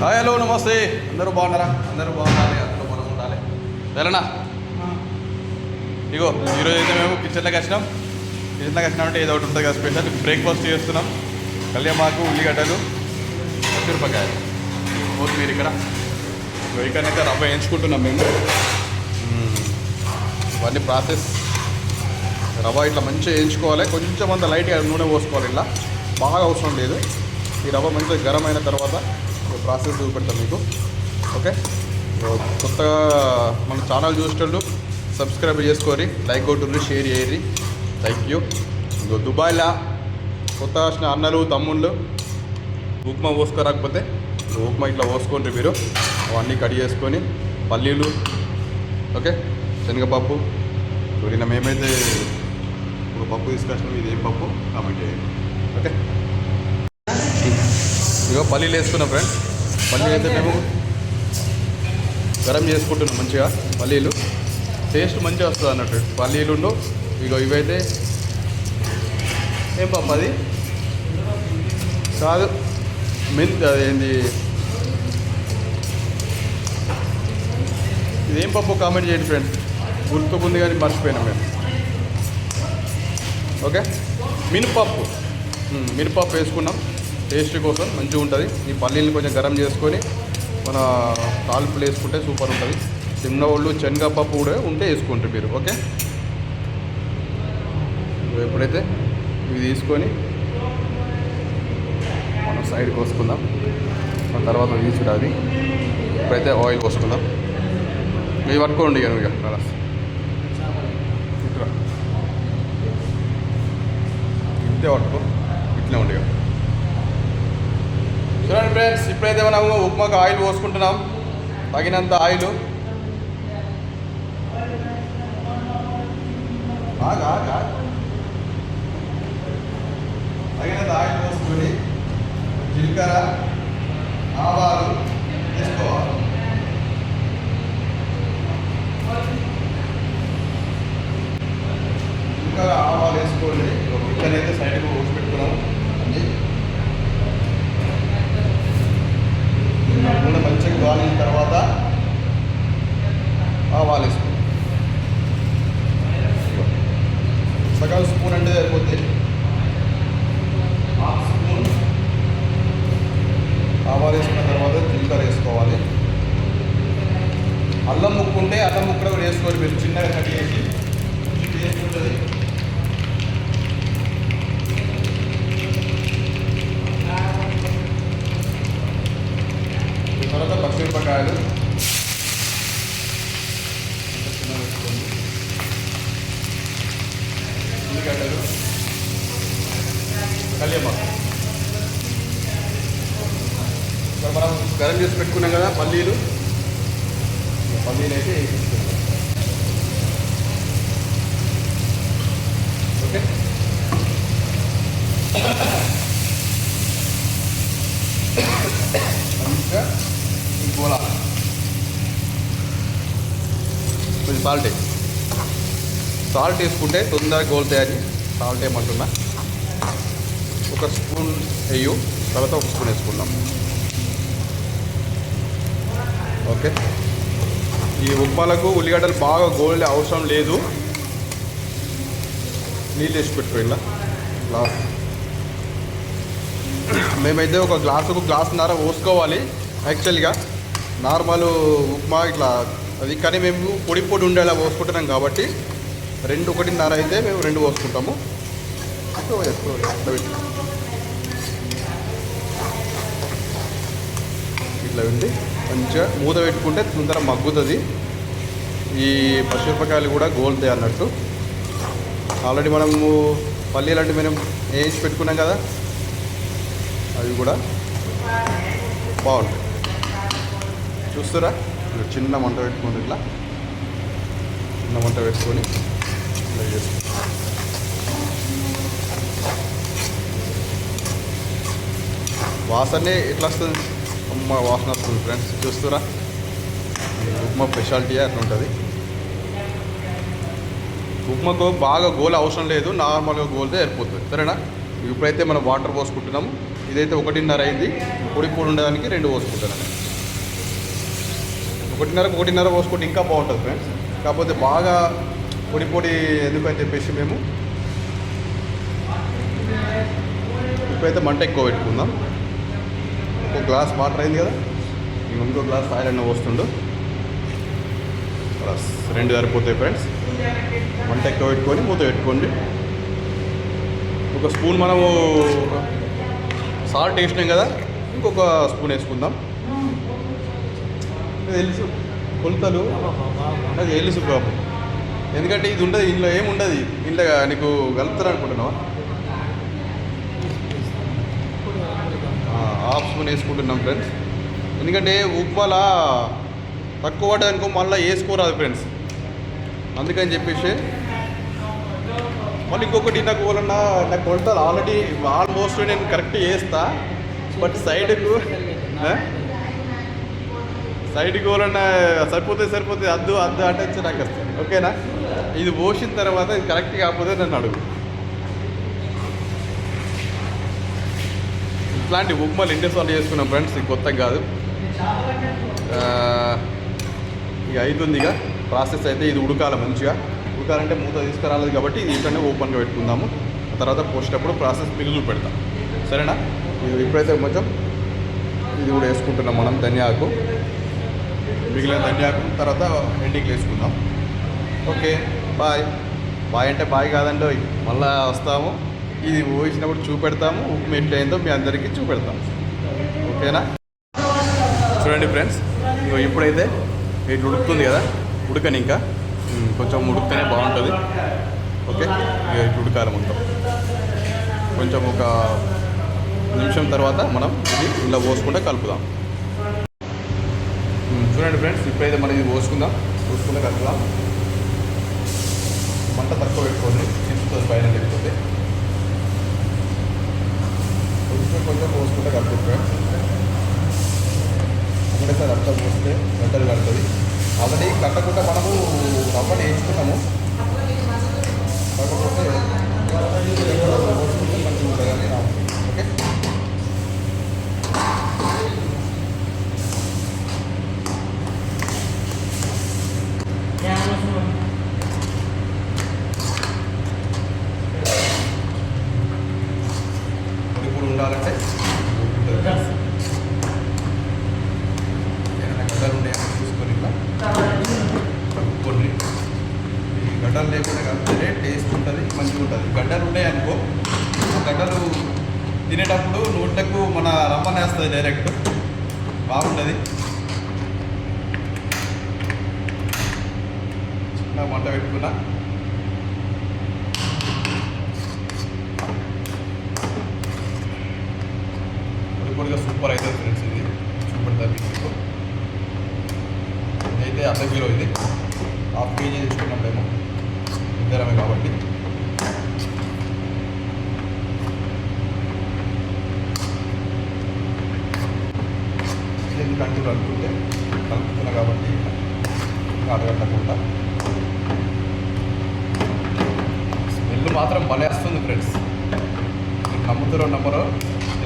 Hi hello నమస్తే. అందరూ బాగున్నారా? అందరూ బాగుండాలి అందరూ మనం ఉండాలి. వెళ్ళనా? ఇగో ఈరోజు అయితే మేము కిచెన్లోకి వచ్చినాం. కిచెన్లోకి వచ్చినాం అంటే ఏదో ఒకటి ఉంటుంది కదా స్పెషల్ బ్రేక్ఫాస్ట్ చేస్తున్నాం. కళ్యామాకు ఉల్లిగడ్డలు పచ్చిమిరపకాయలు. కొత్తిమీర ఇక్కడ. ఇక్కడైతే రవ్వ వేయించుకుంటున్నాం మేము. ఇవన్నీ ప్రాసెస్. రవ్వ ఇట్లా మంచిగా వేయించుకోవాలి. కొంచెం అంత లైట్గా నూనె పోసుకోవాలి ఇలా బాగా అవసరం లేదు. ఈ రవ్వ మంచిగా గరం అయిన తర్వాత ప్రాసెస్ చూపెడతాం మీకు. ఓకే? కొత్తగా మన ఛానల్ చూసేటోళ్ళు సబ్స్క్రైబ్ చేసుకోరి లైక్ కొట్టుర్రి షేర్ చేయరి థ్యాంక్ యూ ఇంకో దుబాయ్లో కొత్త వచ్చిన అన్నలు తమ్ముళ్ళు. ఉప్మా పోసుకోరాకపోతే ఉప్మా ఇట్లా పోసుకోండి మీరు. అవన్నీ కట్ చేసుకొని పల్లీలు ఓకే? శనగపప్పు. ఇప్పుడు మేమైతే ఒక పప్పు తీసుకొచ్చినాం ఇది ఏం పప్పు? కామెంట్ చేయండి. ఓకే? ఇగో పల్లీలు వేసుకున్నాం ఫ్రెండ్ పల్లీలు అయితే మేము గరం చేసుకుంటున్నాం మంచిగా పల్లీలు. టేస్ట్ మంచిగా వస్తుంది అన్నట్టు. పల్లీలు ఉండు ఇగో ఇవైతే. ఏం పప్పు అది? కాదు మెంత్ అదేంది ఇదేం పప్పు కామెంట్ చేయండి ఫ్రెండ్ గుర్తుకుంది కానీ మర్చిపోయినా మేము. ఓకే? మినపప్పు. మినపప్పు వేసుకున్నాం. టేస్ట్ కోసం మంచిగా ఉంటుంది. ఈ పల్లీలు కొంచెం గరం చేసుకొని మన తాలింపులు వేసుకుంటే సూపర్ ఉంటుంది. చిన్న వాళ్ళు శనగపప్పు కూడా ఉంటే వేసుకుంటారు మీరు ఓకే? ఎప్పుడైతే ఇవి తీసుకొని మనం సైడ్ కోసుకుందాం. ఆ తర్వాత తీసుడు అది. ఇప్పుడైతే ఆయిల్ పోసుకుందాం ఇవి పట్టుకోండి ఇక నువ్వు ఇక కలర్స్ ఇంతే పట్టుకో. ఇట్లే ఉండి ఇక. చూడండి ఫ్రెండ్స్ ఇప్పుడైతే మనము ఉప్మాకు ఆయిల్ పోసుకుంటున్నాం. తగినంత ఆయిల్. బాగా తగినంత ఆయిల్ పోసుకొని జీలకర్ర ఆవాలు వేసుకోవాలి. జీలకర్ర ఆవాలు వేసుకోండి ఒక పిక్కనైతే అయితే సైడ్కి పోసి పెట్టుకున్నాం అన్నీ వాలిన తర్వాత ఆవాలు స్పూన్ సగం స్పూన్ అంటే సరిపోద్ది. Half spoon. ఆవాలు వేసుకున్న తర్వాత జీలకర్ర వేసుకోవాలి. అల్లం ముక్కు ఉంటే అల్లం ముక్క కూడా వేసుకోవాలి మీరు. చిన్నగా కట్ చేసి. టేస్ట్ ఉంటుంది ఈ తర్వాత పచ్చిమిరపకాయలు ఉల్లిగడ్డలు కళ్యామాకు ఇక్కడ మనం గరం చేసి పెట్టుకున్నాం కదా పల్లీలు? పల్లీలు అయితే ఓకే. మంచిగా కోలా కొంచెం సాల్ట్ సాల్ట్ వేసుకుంటే తొందరగా గోలుతాయని సాల్ట్ ఏమంటున్నా? ఒక స్పూన్ వేయు తర్వాత ఒక స్పూన్ వేసుకుందాం. ఓకే. ఈ ఉప్మాలకు ఉల్లిగడ్డలు బాగా గోల్డ్ అవసరం లేదు. నీళ్ళు వేసి పెట్టుకోండి. గ్లాస్ మేమైతే ఒక గ్లాసుకు గ్లాసున్నర పోసుకోవాలి. యాక్చువల్గా నార్మల్ ఉప్మా ఇట్లా అది కానీ మేము పొడి పొడి ఉండేలా పోసుకుంటున్నాం కాబట్టి రెండు ఒకటిన్నర అయితే మేము రెండు పోసుకుంటాము. ఇట్లా ఉంది మంచిగా మూత పెట్టుకుంటే తొందర మగ్గుతుంది. ఈ పచ్చిమిరపకాయలు కూడా గోల్తాయి అన్నట్టు. ఆల్రెడీ మనము పల్లీలు అంటే మనం వేయించి పెట్టుకున్నాం కదా అవి కూడా బాగుంటాయి. చూస్తారా? చిన్న మంట పెట్టుకోండి ఇట్లా. చిన్న మంట పెట్టుకొని ఇట్లా చేసుకో వాసనే ఎట్లా వస్తుంది? అమ్మ వాసన వస్తుంది ఫ్రెండ్స్ చూస్తారా? ఉప్మా స్పెషాలిటీ అట్లా ఉంటుంది ఉప్మాకు బాగా గోల అవసరం లేదు నార్మల్గా గోలితే సరిపోతుంది. సరేనా? ఇప్పుడైతే మనం వాటర్ పోసుకుంటున్నాము. ఇదైతే ఒకటిన్నర అయింది. పొడి పొడి ఉండడానికి రెండు పోసుకుంటాను ఒకటిన్నర ఒకటిన్నర పోసుకుంటే ఇంకా బాగుంటుంది ఫ్రెండ్స్ కాకపోతే బాగా పొడి పొడి ఎందుకని చెప్పేసి మేము ఇప్పుడైతే మంట ఎక్కువ పెట్టుకుందాం. ఒక గ్లాస్ వాటర్ అయింది కదా? ఇంకో గ్లాస్ ఆయిల్ అన్న పోస్తుండు. బస్ రెండు సరిపోతాయి ఫ్రెండ్స్ మంట ఎక్కువ పెట్టుకొని మూత పెట్టుకోండి. ఒక స్పూన్ మనము సాల్ట్ వేసినాం కదా? ఇంకొక స్పూన్ వేసుకుందాం. నాకు తెలుసు కొలతలు నాకు తెలుసు బాబు. ఎందుకంటే ఇది ఉండదు ఇంట్లో ఏముండదు ఇంట్లో నీకు కలుపుతారు అనుకుంటున్నావా? హాఫ్ స్పూన్ వేసుకుంటున్నాం ఫ్రెండ్స్. ఎందుకంటే ఉప్మాల తక్కువ పడ్డది అనుకో మళ్ళీ వేసుకోరాదు ఫ్రెండ్స్. అందుకని చెప్పేసి మళ్ళీ ఇంకొకటి నాకు వాళ్ళన్నా నాకు కొలతలు ఆల్రెడీ ఆల్మోస్ట్ నేను కరెక్ట్ చేస్తా బట్ సైడ్కు సైడ్కి వాళ్ళన్నా సరిపోతే సరిపోతే అద్దు అద్దు అంటే నాకు వస్తుంది. ఓకేనా? ఇది పోసిన తర్వాత ఇది కరెక్ట్ కాకపోతే నన్ను అడుగు. ఇట్లాంటి ఉప్మాలు ఇండియా సాల్వ్ చేసుకున్నాం ఫ్రెండ్స్ ఇది కొత్త కాదు. ఇక అవుతుంది ఇక ప్రాసెస్ అయితే ఇది ఉడకాలి మంచిగా. ఉడకాలంటే మూత తీసుకురాలేదు కాబట్టి ఇది ఇక్కడనే ఓపెన్గా పెట్టుకుందాము. ఆ తర్వాత పోసేటప్పుడు ప్రాసెస్ మిగులు పెడతాం. సరేనా? ఇది ఇప్పుడైతే కొంచెం ఇది కూడా వేసుకుంటున్నాం మనం ధనియాకు. మిగిలిన ధనియాకు తర్వాత ఎండింగ్ వేసుకుందాం. ఓకే బాయ్ బాయ్ అంటే బాయ్ కాదండి మళ్ళీ మళ్ళా వస్తాము. ఇది ఊహించినప్పుడు చూపెడతాము. ఉప్పు ఎట్లయిందో మీ అందరికీ చూపెడతాం. ఓకేనా చూడండి ఫ్రెండ్స్ ఇగో ఇప్పుడైతే ఇట్లా ఉడుకుతుంది కదా ఉడకని ఇంకా. కొంచెం ఉడికితేనే బాగుంటుంది. ఓకే ఇక ఇట్లా ఉడకాలి మొత్తం. కొంచెం ఒక నిమిషం తర్వాత మనం ఇది ఇలా పోసుకుంటే కలుపుదాం. చూడండి ఫ్రెండ్స్ ఇప్పుడైతే మనం ఇది పోసుకుందాం. పోసుకుంటే కట్టులా మంట తక్కువ పెట్టుకోండి తిప్పుతుంది పైన లేకపోతే. కొంచెం కొంచెం పోసుకుంటే కలుపుతుంది ఫ్రెండ్స్. ఒకటేసారి అంతా పోస్తే గంటలు కడుతుంది. ఆల్రెడీ కట్టకుండా మనము రవ్వ వేసుకున్నాము కాకపోతే పోసుకుంటే మంచిగా ఉంటుందని నా ఓకే ఇప్పుడు ఉండాలంటే ఏమైనా గడ్డలు ఉన్నాయో చూసుకొని ఇట్లా కొన్ని ఈ గడ్డలు లేకుండా కలిపితే టేస్ట్ ఉంటుంది మంచిగా ఉంటుంది. గడ్డలు ఉన్నాయనుకో ఆ గడ్డలు తినేటప్పుడు నోట్లకు మన రమ్మనే వస్తుంది డైరెక్ట్ బాగుంటుంది. చిన్న మంట పెట్టుకున్నా. పొడి పొడిగా సూపర్ అవుతుంది ఫ్రెండ్స్ ఇది. చూపెడతాను మీకు. ఇదైతే అర్ధ కిలో ఇది. హాఫ్ కేజీ తెచ్చుకున్నాం మేము. ఇద్దరమే కాబట్టి. ఇది కంటిన్యూ అనుకుంటే కలుపుతున్నా కాబట్టి అడగట్టకుండా స్మెల్ మాత్రం భలే వస్తుంది ఫ్రెండ్స్. మీరు నమ్ముతారో నమ్మరో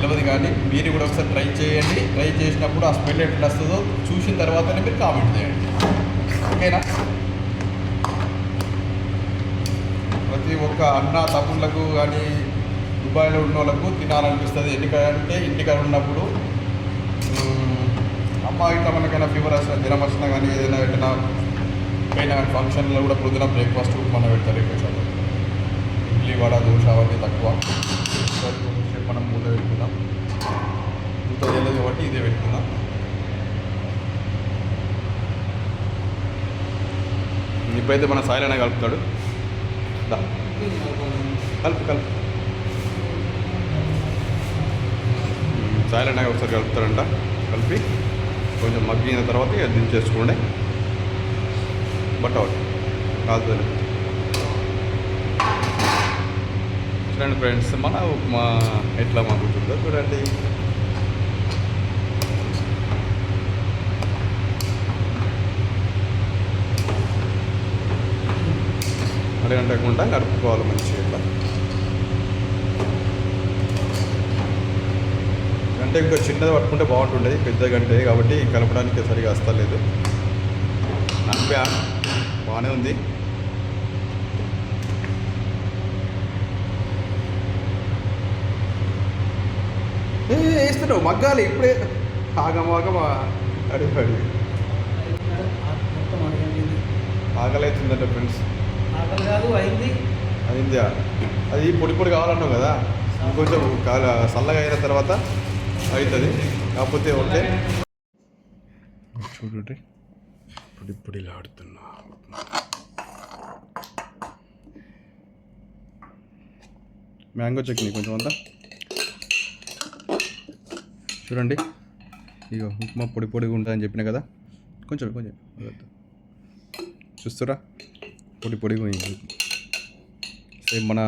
తెలియదు కానీ మీరు కూడా ఒకసారి ట్రై చేయండి. ట్రై చేసినప్పుడు ఆ స్మెల్ ఎట్లా వస్తుందో చూసిన తర్వాతనే మీరు కామెంట్ చేయండి. ఓకేనా? ప్రతి ఒక్క అన్న తమ్ముళ్ళకు కానీ దుబాయ్లో ఉన్న వాళ్ళకు తినాలనిపిస్తుంది. ఎందుకంటే ఇంటికాడ ఉన్నప్పుడు అమ్మ ఇట్లా మనకైనా ఫీవర్ వచ్చిన జ్వరం వచ్చినా కానీ ఏదైనా ఎట్లా పైన ఫంక్షన్లో కూడా పొద్దున బ్రేక్ఫాస్ట్ మనం పెడతారు ఎక్కువ ఇడ్లీ వడ దోశ అవన్నీ తక్కువ. మనం మూత పెట్టుకుందాం. మూత తెలియదు కాబట్టి ఇదే పెట్టుకుందాం. ఇప్పుడైతే మన సాయిలైనా కలుపుతాడు. దా. కలుపు కలుపు. సాయిల్ ఒకసారి కలుపుతారంట. కలిపి కొంచెం మగ్గిన తర్వాత ఇక దించేసుకోండి. బట్ అవుట్ కాదు చూడండి ఫ్రెండ్స్ మన ఉప్మా ఎట్లా మగ్గుతుందో చూడండి. అడగంటకుండా నడుపుకోవాలి మంచిగా ఇట్లా. అంటే ఇంకా చిన్నది పట్టుకుంటే బాగుంటుండేది పెద్ద గంటే కాబట్టి కలపడానికి సరిగా వస్తలేదు నడిపా బాగానే ఉంది. వేస్తున్నావు? మగ్గాలి ఇప్పుడే. ఆగమాగమా అడి అడి మొత్తం ఫ్రెండ్స్. ఆకలి కాదు అయింది? అది పొడి పొడి కావాలన్నావు కదా? ఇంకొంచెం కాల చల్లగా అయిన తర్వాత అవుతుంది కాకపోతే ఓకే చూడండి. పొడి పొడిలా ఆడుతున్నా. మ్యాంగో చట్నీ కొంచెం అంతా. చూడండి. ఇగో ఉప్మా పొడి పొడిగా ఉంటుందని చెప్పిన కదా? కొంచెం కొంచెం. చూస్తురా? పొడి పొడిగా పోయింది సేమ్ మన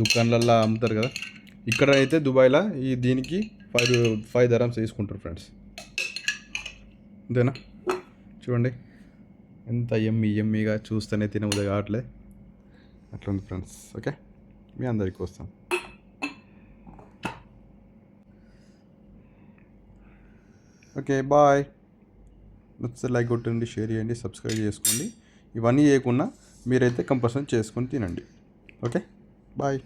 దుకాన్లల్లో అమ్ముతారు కదా. ఇక్కడ అయితే దుబాయ్లో ఈ దీనికి ఫైవ్ ఫైవ్ ధరమ్స్ తీసుకుంటారు ఫ్రెండ్స్. అంతేనా? చూడండి. ఎంత ఎమ్మి ఎమ్మిగా చూస్తేనే తినవద్దు కావట్లే. అట్లా ఉంది ఫ్రెండ్స్. ఓకే? మీ అందరికి వస్తాం. Okay bye. నచ్చితే లైక్ కొట్టండి షేర్ చేయండి సబ్స్క్రైబ్ చేసుకోండి. ఇవన్నీ చేయకుండా మీరైతే కంపల్సరీ చేసుకొని తినండి. ఓకే? బాయ్.